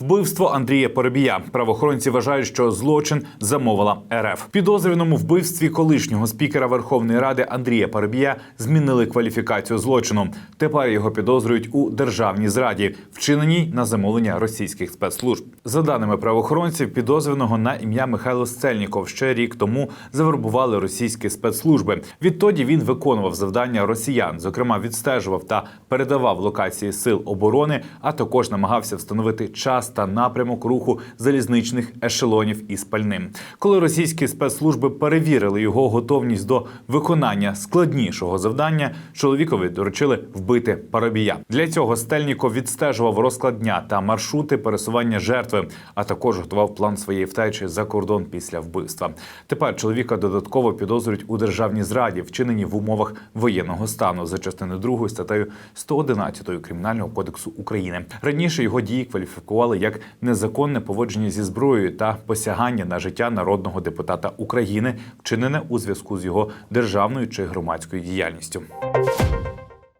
Вбивство Андрія Поробія. Правоохоронці вважають, що злочин замовила РФ. Підозрюваному вбивстві колишнього спікера Верховної Ради Андрія Поробія змінили кваліфікацію злочину. Тепер його підозрюють у державній зраді, вчиненій на замовлення російських спецслужб. За даними правоохоронців, підозрюваного на ім'я Михайло Сцельніков ще рік тому завербували російські спецслужби. Відтоді він виконував завдання росіян, зокрема відстежував та передавав локації сил оборони, а також намагався встановити час та напрямок руху залізничних ешелонів із пальним. Коли російські спецслужби перевірили його готовність до виконання складнішого завдання, чоловікові доручили вбити парубія. Для цього Стельніков відстежував розклад дня та маршрути пересування жертви, а також готував план своєї втечі за кордон після вбивства. Тепер чоловіка додатково підозрюють у державній зраді, вчиненій в умовах воєнного стану за частиною 2 статтею 111 кримінального кодексу України. Раніше його дії кваліфікували як незаконне поводження зі зброєю та посягання на життя народного депутата України, вчинене у зв'язку з його державною чи громадською діяльністю.